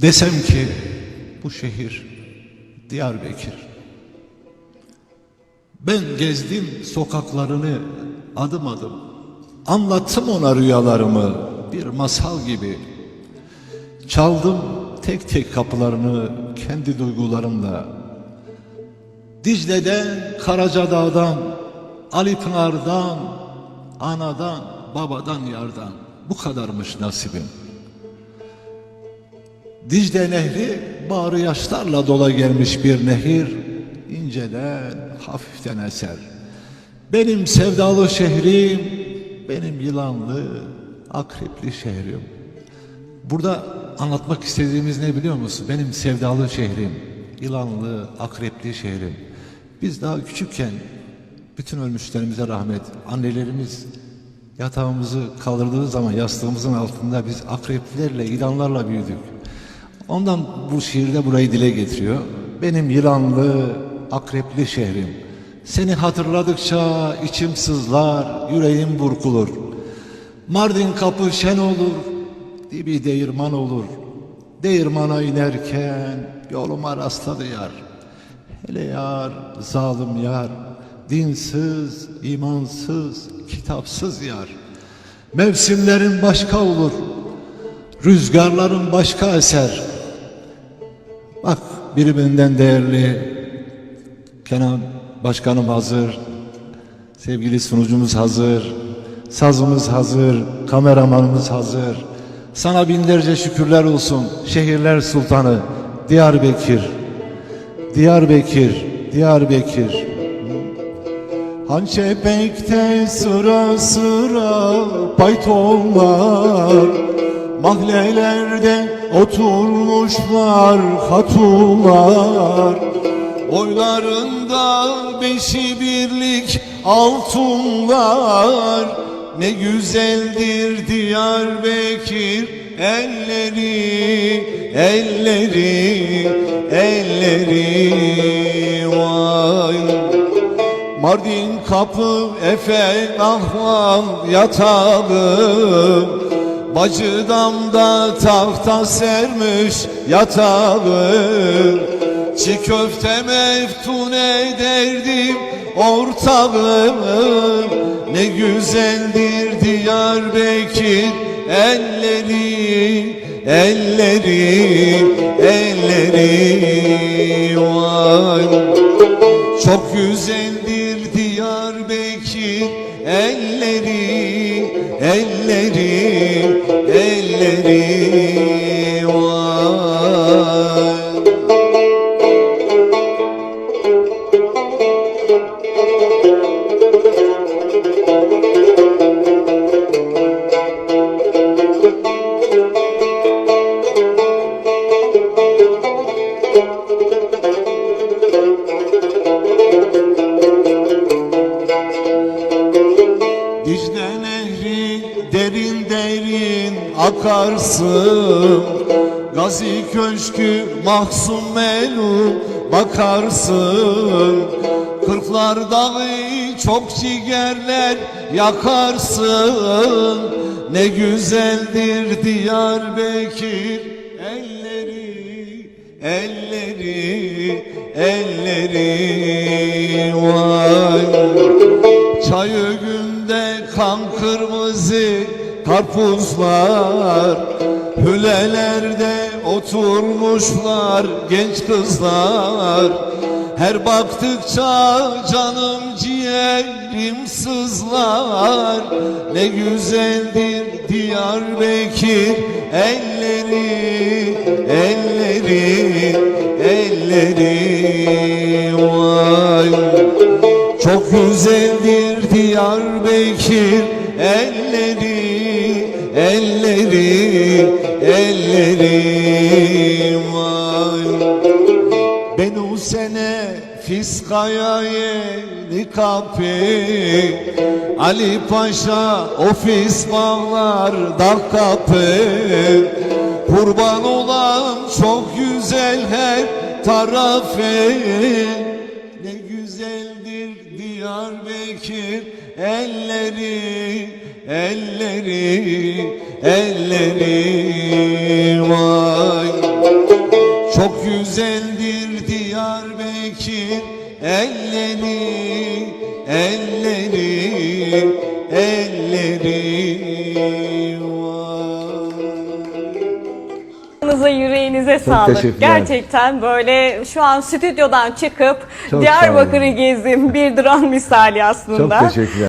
Desem ki bu şehir Diyarbakır. Ben gezdim sokaklarını adım adım. Anlattım ona rüyalarımı bir masal gibi. Çaldım tek tek kapılarını kendi duygularımla. Dicle'den, Karacadağ'dan, Ali Pınar'dan, anadan, babadan, yardan. Bu kadarmış nasibim. Dicle Nehri bağrı yaşlarla dola gelmiş bir nehir, inceden, hafiften eser. Benim sevdalı şehrim, benim yılanlı, akrepli şehrim. Burada anlatmak istediğimiz ne biliyor musun? Benim sevdalı şehrim, yılanlı, akrepli şehrim. Biz daha küçükken bütün ölmüşlerimize rahmet, annelerimiz yatağımızı kaldırdığı zaman yastığımızın altında biz akreplerle, yılanlarla büyüdük. Ondan bu şiirde burayı dile getiriyor. Benim yılanlı, akrepli şehrim. Seni hatırladıkça içim sızlar, yüreğim burkulur. Mardin kapı şen olur, dibi değirman olur. Değirmana inerken yoluma rastladı yar. Hele yar, zalim yar, dinsiz, imansız, kitapsız yar. Mevsimlerin başka olur, rüzgarların başka eser. Bak birbirinden değerli Kenan Başkanım hazır, sevgili sunucumuz hazır, sazımız hazır, kameramanımız hazır. Sana binlerce şükürler olsun şehirler sultanı Diyarbakır, Diyarbakır, Diyarbakır. Hançepek'te sıra sıra paytonlar Mahlelerde oturmuşlar hatular. Boylarında beşi birlik altınlar. Ne güzeldir Diyarbakır elleri, elleri, elleri. Vay. Mardin kapı Efe ahval yatağı Bacı damda tahta sermiş yatağı. Çiğ köfte meftun ederdim ortağım Ne güzeldir Diyarbakır elleri Elleri, elleri. Vay. Çok elleri, elleri. Akarsın Gazi köşkü mahzun melu. Bakarsın Kırklar dağı çok cigerler yakarsın. Ne güzeldir Diyarbakır elleri, elleri, elleri. Vay. Çayı günde kan kırmızı karpuzlar Hülelerde oturmuşlar genç kızlar. Her baktıkça canım ciğerim sızlar. Ne güzeldir Diyarbakır elleri, elleri, elleri. Vay. Çok güzeldir Diyarbakır elleri, elleri, elleri vay. Ben o sene Fiskaya yeni kapı Ali Paşa ofis bağlar dar kapı. Kurban olan çok güzel her tarafı. Ne güzeldir Diyarbakır elleri, elleri elleri vay Çok güzeldir Diyarbakır elleri elleri elleri Ağzınıza yüreğinize Çok sağlık. Gerçekten böyle şu an stüdyodan çıkıp Çok. Diyarbakır'ı gezdim bir dram misali aslında. Çok teşekkürler.